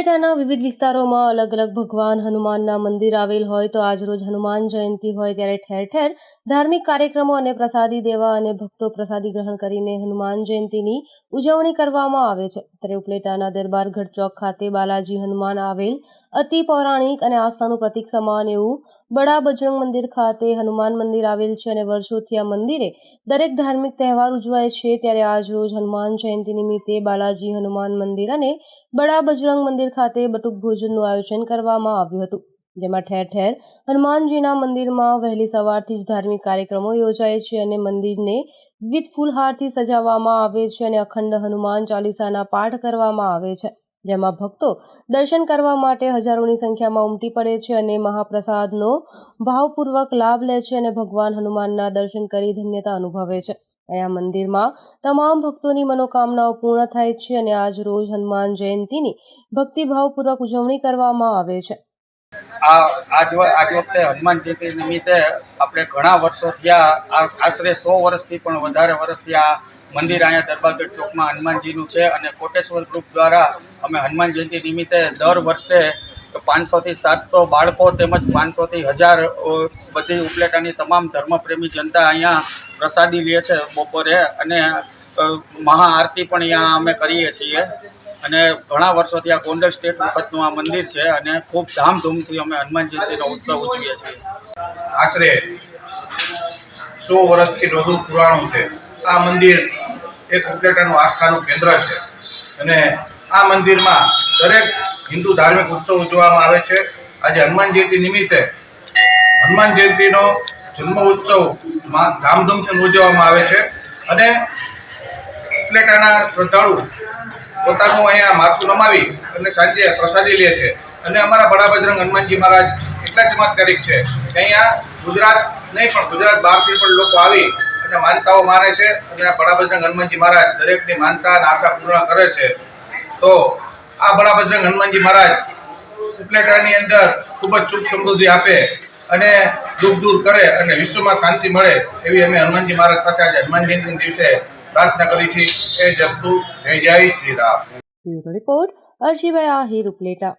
ઉપલેટાના વિવિધ વિસ્તારોમાં અલગ અલગ ભગવાન હનુમાનના મંદિર આવેલ હોય તો આજરોજ હનુમાન જયંતિ હોય ત્યારે ઠેર ઠેર ધાર્મિક કાર્યક્રમો અને પ્રસાદી દેવા અને ભક્તો પ્રસાદી ગ્રહણ કરીને હનુમાન જયંતિની ઉજવણી કરવામાં આવે છે. ત્યારે ઉપલેટાના દરબારગઢ ચોક ખાતે બાલાજી હનુમાન આવેલ અતિ પૌરાણિક અને આસ્થાનું પ્રતીક સમાન એવું બડા બજરંગ મંદિર ખાતે હનુમાન મંદિર આવેલ છે અને વર્ષોથી આ મંદિરે દરેક ધાર્મિક તહેવાર ઉજવાય છે. ત્યારે આજ રોજ હનુમાન જયંતિ નિમિત્તે બાલાજી હનુમાન મંદિર અને બડા બજરંગ મંદિર ખાતે બટુક ભોજનનું આયોજન કરવામાં આવ્યું હતું, જેમાં ઠેર ઠેર હનુમાનજીના મંદિરમાં વહેલી સવારથી જ ધાર્મિક કાર્યક્રમો યોજાય છે અને મંદિરને વિવિધ ફૂલહારથી સજાવવામાં આવે છે અને અખંડ હનુમાન ચાલીસાના પાઠ કરવામાં આવે છે, જેમાં ભક્તો દર્શન કરવા માટે હજારોની સંખ્યામાં ઉમટી પડે છે અને મહાપ્રસાદનો ભાવપૂર્વક લાભ લે છે અને ભગવાન હનુમાનના દર્શન કરી ધન્યતા અનુભવે છે. અને આ મંદિરમાં તમામ ભક્તોની મનોકામનાઓ પૂર્ણ થાય છે અને આજ રોજ હનુમાન જયંતિની ભક્તિભાવપૂર્વક ઉજવણી કરવામાં આવે છે. આજ આજ વખતે હનુમાન જયંતિ નિમિત્તે આપણે ઘણા વર્ષો થયા આશરે સો વર્ષથી પણ વધારે વર્ષથી આ મંદિર અહીંયા દરબારગઢ ચોકમાં હનુમાનજીનું છે અને કોટેશ્વર ગ્રુપ દ્વારા અમે હનુમાન જયંતિ નિમિત્તે દર વર્ષે પાંચસોથી સાતસો બાળકો તેમજ પાંચસોથી હજાર બધી ઉપલેટાની તમામ ધર્મપ્રેમી જનતા અહીંયા પ્રસાદી લે છે બપોરે અને મહાઆરતી પણ અહીંયા અમે કરીએ છીએ. અને ઘણા વર્ષોથી આ ગોંડલ સ્ટેટ વખતનું આ મંદિર છે અને ખૂબ ધામધૂમથી અમે હનુમાન જયંતિનો ઉત્સવ ઉજવીએ છીએ. આશરે સો વર્ષથી વધુ પુરાણું છે. આ મંદિર એક ઉપલેટાનું આસ્થાનું કેન્દ્ર છે. અને આ મંદિરમાં દરેક હિન્દુ ધાર્મિક ઉત્સવ ઉજવવામાં આવે છે. આજે હનુમાન જયંતિ નિમિત્તે હનુમાન જયંતિનો જન્મ ઉત્સવમાં ધામધૂમથી ઉજવવામાં આવે છે. અને ઉપલેટાના શ્રદ્ધાળુ પોતાનું અહીંયા માથું નમાવી અને સાંજે પ્રસાદી લે છે. અને અમારા બડા બજરંગ હનુમાનજી મહારાજ એટલા ચમત્કારિક છે કે અહીંયા ગુજરાત નહીં, પણ ગુજરાત બહારથી પણ લોકો આવી અને માનતાઓ માને છે. અને બડા બજરંગ હનુમાનજી મહારાજ દરેકની માનતા અને આશા પૂર્ણ કરે છે. તો આ બડા બજરંગ હનુમાનજી મહારાજ ઉપલેટાની અંદર ખૂબ જ સુખ સમૃદ્ધિ આપે અને દુઃખ દૂર કરે અને વિશ્વમાં શાંતિ મળે એવી અમે હનુમાનજી મહારાજ પાસે આજે હનુમાન જયંતિ દિવસે પ્રાર્થના કરી છે એ જસ્તુ જય જય શ્રી રામ. રિપોર્ટ અર્શીભાઈ આહિર ઉપલેટા.